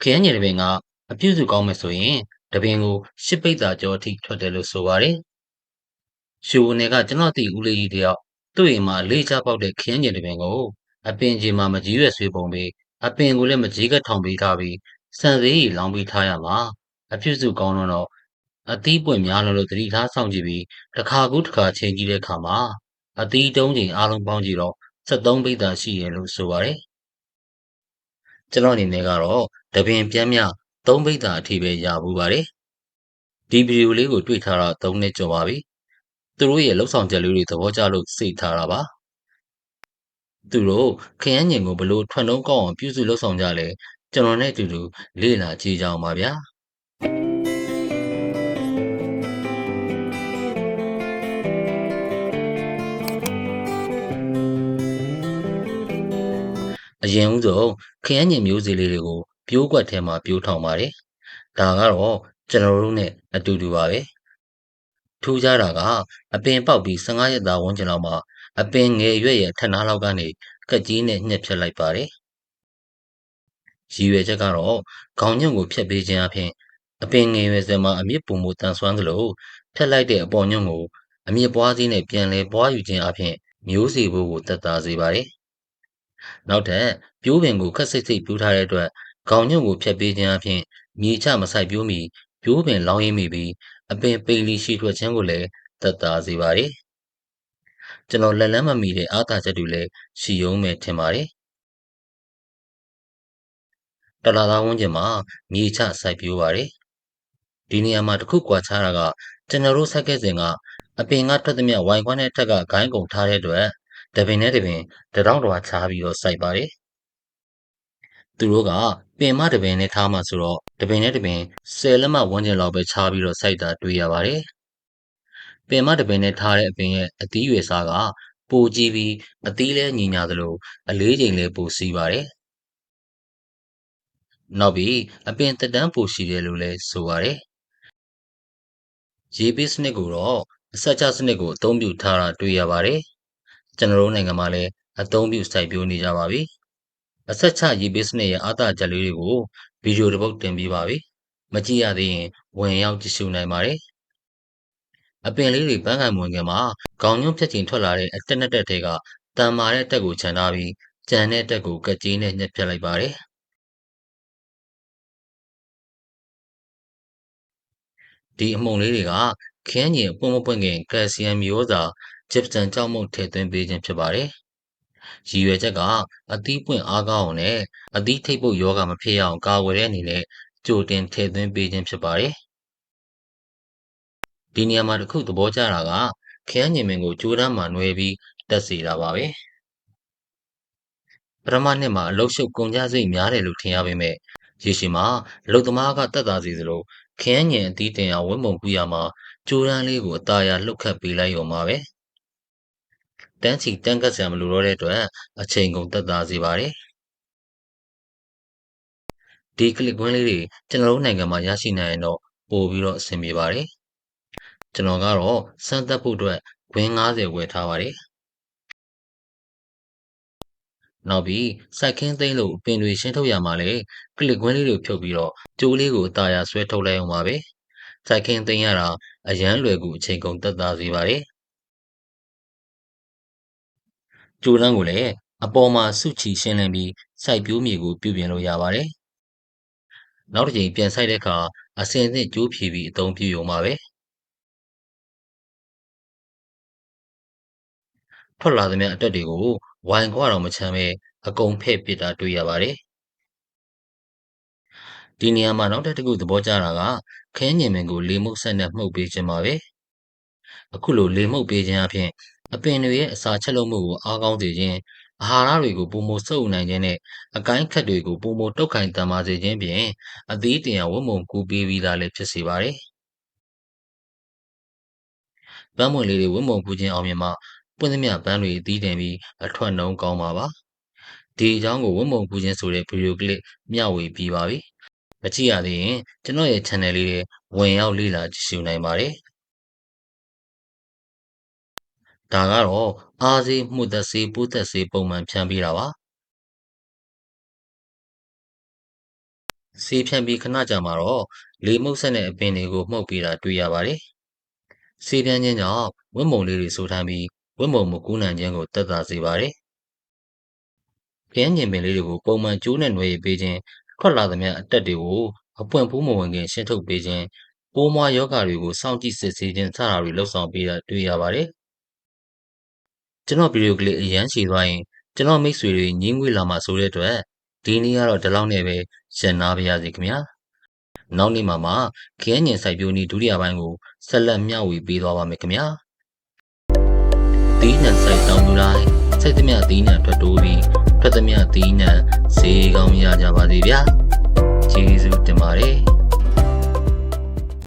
ခရမ်းညင်တပင်ကအပြုစုကောင်းမယ်ဆိုရင်တပင်ကိုရှစ်ပိတ်သာကျော်အထိထွက်တယ်လို့ဆိုပါတယ်။ရှူဝင်ကကျွန်တော်တည်ဦးလေးကြီးတယောက်သူ့အိမ်မှာလေးချပေါက်တဲ့ခရမ်းညင်တပင်ကိုအပင်ကြီးမှာမကြီးရွယ်ဆွေးပုံပြီးအပင်ကိုလည်းမကြီးကထောင်ပေးထားပြီးစံစည်းကြီးလောင်းပေးထားရမှာအပြုစုကောင်းတော့အသီးပွင့်များလို့လို့သတိထားဆောင်ကြည့်ပြီးတစ်ခါကူးတစ်ခါချိန်ကြည့်တဲ့အခါမှာအသီးတုံးချိန်အားလုံးပေါင်းကြည့်တော့73ပိတ်သာရှိရလို့ဆိုပါတယ်။ ကျွန်တော်အနေနဲ့ကတော့တပင်ပြမ်းမြ3ပိတ်သာအထိပဲရဘူးပါတယ်။ဒီဗီဒီယိုလေးကိုတွေ့ထားတာ3နှစ်ကျော်ပါပြီ။သူတို့ရဲ့လောက်ဆောင်ချက်လေးတွေသဘောကျလို့စိတ်ထားတာပါ။သူတို့ခရမ်းညင်ကိုဘလို့ထွန်လုံးကောက်အောင်ပြုစုလောက်ဆောင်ကြလဲကျွန်တော်နဲ့အတူတူလေ့လာကြည့်ကြအောင်ပါဗျာ။ အရင်ဦးဆုံးခရမ်းညင်မျိုးစေ့လေးတွေကိုပြိုးကွက်ထဲမှာပြိုးထောင်ပါတယ်။ဒါကတော့ကျွန်တော်တို့နဲ့အတူတူပါပဲ။ထူးခြားတာကအပင်ပေါက်ပြီး15ရက်သားဝန်းကျင်လောက်မှာအပင်ငယ်ရွက်ရဲ့ထက်နားလောက်ကနေကက်ကြီးနဲ့ညှက်ဖြတ်လိုက်ပါတယ်။ရည်ရွယ်ချက်ကတော့ခေါင်းညွန့်ကိုဖြတ်ပေးခြင်းအပြင်အပင်ငယ်ရွယ်စမှာအမြင့်ပုံမှုတန်ဆွမ်းသလိုဖြတ်လိုက်တဲ့အပေါ်ညွန့်ကိုအမြင့်ပွားစည်းနဲ့ပြန်လဲပွားယူခြင်းအပြင်မျိုးစေ့ဖို့ကိုတက်တာစေပါတယ်။ နောက်ထပ်ပြိုးပင်ကိုခက်စိတ်စိတ်ပြိုးထားတဲ့အတွက်ခေါင်းညွန့်ကိုဖြတ်ပေးခြင်းအပြင်မြေချမဆိုင်ပြိုးမီပြိုးပင်လောင်းရင်းမိပြီးအပင်ပိန်လီရှိထွက်ခြင်းကိုလည်းသက်သာစေပါတယ်။ကျွန်တော်လက်လန်းမမီတဲ့အားသာချက်တွေလည်းရှိုံမဲ့ထင်ပါတယ်။တလာသားဝန်းကျင်မှာမြေချစိုက်ပြိုးပါတယ်။ဒီနေရာမှာတခုကွာခြားတာကကျွန်တော်တို့စိုက်ခဲ့စဉ်ကအပင်ကထွက်သမျှဝိုင်ခွန်းတဲ့ထက်ကဂိုင်းကုံထားတဲ့အတွက် တပင်နဲ့တပင်တတောင်းတော်ချားပြီးတော့စိုက်ပါတယ်။သူတို့ကပင်မတပင်နဲ့ထားမှဆိုတော့တပင်နဲ့တပင်10လက်မဝန်းကျင်လောက်ပဲခြားပြီးတော့စိုက်တာတွေ့ရပါတယ်။ပင်မတပင်နဲ့ထားတဲ့အပင်ရဲ့အသီးရွယ်စားကပိုကြီးပြီးအသီးလဲညီညာသလိုအလေးချိန်လည်းပိုစီးပါတယ်။နောက်ပြီးအပင်တက်တန်းပိုရှိတယ်လို့လည်းဆိုပါတယ်။ရေပေးစနစ်ကိုတော့အဆက်ချစနစ်ကိုအသုံးပြုထားတာတွေ့ရပါတယ်။ ကျွန်တော်တို့နိုင်ငံမှာလည်းအသုံးပြုစိုက်ပျိုးနေကြပါပြီ။အဆက်ချရေပေးစနစ်ရဲ့အားသာချက်လေးတွေကိုဗီဒီယိုတစ်ပုဒ်တင်ပြီးပါပြီ။မကြည့်ရသေးရင်ဝင်ရောက်ကြည့်ရှုနိုင်ပါတယ်။အပင်လေးတွေပန်းကန်မဝင်ခင်မှာခေါင်းညွန့်ဖြတ်ချိန်ထွက်လာတဲ့အတက်နဲ့တက်တွေကတန်မာတဲ့တက်ကိုခြံထားပြီးကြံတဲ့တက်ကိုကက်ကြီးနဲ့ညှက်ဖြတ်လိုက်ပါတယ်။ဒီအမှုန်လေးတွေကခင်းညင်ပွင့်မပွင့်ခင်ကယ်လ်ဆီယမ်မျိုးစာ ဂျစ်ပစန်ကြောက်မုတ်ထည့်သွင်းပေးခြင်းဖြစ်ပါတယ်။ရည်ရွယ်ချက်ကအသီးပွင့်အားကောင်းအောင်နဲ့အသီးထိပ်ပုတ်ယောဂမဖြစ်ရအောင်ကာကွယ်တဲ့အနေနဲ့ကြိုတင်ထည့်သွင်းပေးခြင်းဖြစ်ပါတယ်။ဒီနေရာမှာတစ်ခုသဘောကျတာကခရမ်းညင်မင်ကိုကြိုးတန်းမှာနှွဲပြီးတက်စီတာပါပဲ။ပထမနှစ်မှာအလုတ်ရှုပ်ကုန်ကြစိတ်များတယ်လို့ထင်ရပေမဲ့ရေရှည်မှာလုံသမားကတက်တာစီသလိုခရမ်းညင်အသီးတင်အောင်ဝင်းမုံကူရမှာကြိုးတန်းလေးကိုအသားရလှုပ်ခတ်ပေးလိုက်ရုံပါပဲ။တ န်းချီတန်းကတ်ဆရာမလိုတော့တဲ့အတွက်အချိန်ကုန်တက်တာစေပါတယ်။ဒီကလစ်ကွင်းလေးတွေကျွန်တော်တို့နိုင်ငံမှာရရှိနိုင်ရင်တော့ပို့ပြီးတော့အဆင်ပြေပါတယ်။ကျွန်တော်ကတော့စမ်းသပ်ဖို့အတွက်ဝင်း90ဝယ်ထားပါတယ်။နောက်ပြီးစိုက်ခင်းသိမ်းလို့ပင်တွေရှင်းထုတ်ရမှာလေကလစ်ကွင်းလေးတွေဖြုတ်ပြီးတော့ကျိုးလေးကိုအသားရဆွဲထုတ်လိုက်အောင်ပါပဲ။စိုက်ခင်းသိမ်းရတာအရန်လွယ်ကူအချိန်ကုန်တက်တာစေပါတယ်။ ကျိုးလန်းကိုလည်းအပေါ်မှာစုချီရှင်းလင်းပြီးစိုက်ပျိုးမြေကိုပြုပြင်လို့ရပါတယ်။နောက်တစ်ချိန်ပြန်ဆိုင်တဲ့အခါအစင်အသင့်ကျိုးဖြီပြီးအသုံးပြုရုံပါပဲထွက်လာသမျှအတက်တွေကိုဝိုင်ခွာတော့မချမ်းပဲအကုန်ဖဲ့ပစ်တာတွေ့ရပါတယ်ဒီနေရာမှာနောက်တစ်ခုသဘောကျတာကခင်းညင်မင်ကိုလေမှုတ်ဆက်နဲ့မှုတ်ပေးခြင်းပါပဲ အခုလိုလေမှုတ်ပေးခြင်းအပြင်အပင်တွေရဲ့အစာချက်လုပ်မှုကိုအားကောင်းစေခြင်းအာဟာရတွေကိုပုံမစုပ်နိုင်ခြင်းနဲ့အကိုင်းခက်တွေကိုပုံမတုတ်ခိုင်တန်ပါစေခြင်းဖြင့်အသီးတင်ရဝတ်မုံကူပေးပြီးသားလည်းဖြစ်စေပါတယ်။ပန်းမွန်လေးတွေဝတ်မုံကူခြင်းအောင်မြင်မှပွင့်သမျှပန်းတွေအသီးတင်ပြီးအထွက်နှုံးကောင်းပါပါ။ဒီအကြောင်းကိုဝတ်မုံကူခြင်းဆိုတဲ့ဗီဒီယိုကလစ်မျှဝေပြီးပါပြီ။မကြည့်ရသေးရင်ကျွန်တော်ရဲ့ channel လေးတွေဝင်ရောက်လေ့လာကြည့်ရှုနိုင်ပါတယ်။ ဒါကတော့အားစေးမှုသက်စေးပိုးသက်စေးပုံမှန်ဖြန်းပေးတာပါဆေးဖြန့်ပြီးခဏကြာမှာတော့လေမှုတ်ဆက်တဲ့အပင်တွေကိုမှုတ်ပေးတာတွေ့ရပါတယ်။ဆေးဖြန့်ခြင်းကြောင့်ဝတ်မုံလေးတွေဆိုးထမ်းပြီးဝတ်မုံမကူးနိုင်ခြင်းကိုတက်တာစေပါတယ်။ခရမ်းညင်ပင်လေးတွေကိုပုံမှန်ကျိုးနဲ့နွယ်ရည်ပေးခြင်းထွက်လာသမျှအတက်တွေကိုအပွင့်ဖူးမဝင်ခင်ရှင်းထုတ်ပေးခြင်းပိုးမွားယောဂါတွေကိုစောင့်ကြည့်စစ်ဆေးခြင်းစတာတွေလှုပ်ဆောင်ပေးတာတွေ့ရပါတယ်။ ကျွန်တော်ဗီဒီယိုကလေးအရန်ရှည်သွားရင်ကျွန်တော်မိတ်ဆွေတွေညင်းငွေလာမှာဆိုတဲ့အတွက်ဒီနေ့ကတော့ဒီလောက်နဲ့ပဲရန်နာပါရစေခင်ဗျာ။နောက်နေ့မှာမှခရမ်းညင်စိုက်ပျိုးနည်းဒုတိယပိုင်းကိုဆက်လက်မျှဝေပေးသွားပါမယ်ခင်ဗျာ။တီးနှံစိုက်တောင်းသူတိုင်းစိုက်သမျှတီးနှံထွက်တိုးပြီးထွက်သမျှတီးနှံဈေးကောင်းရကြပါစေဗျာ။ကျေးဇူးတင်ပါတယ်။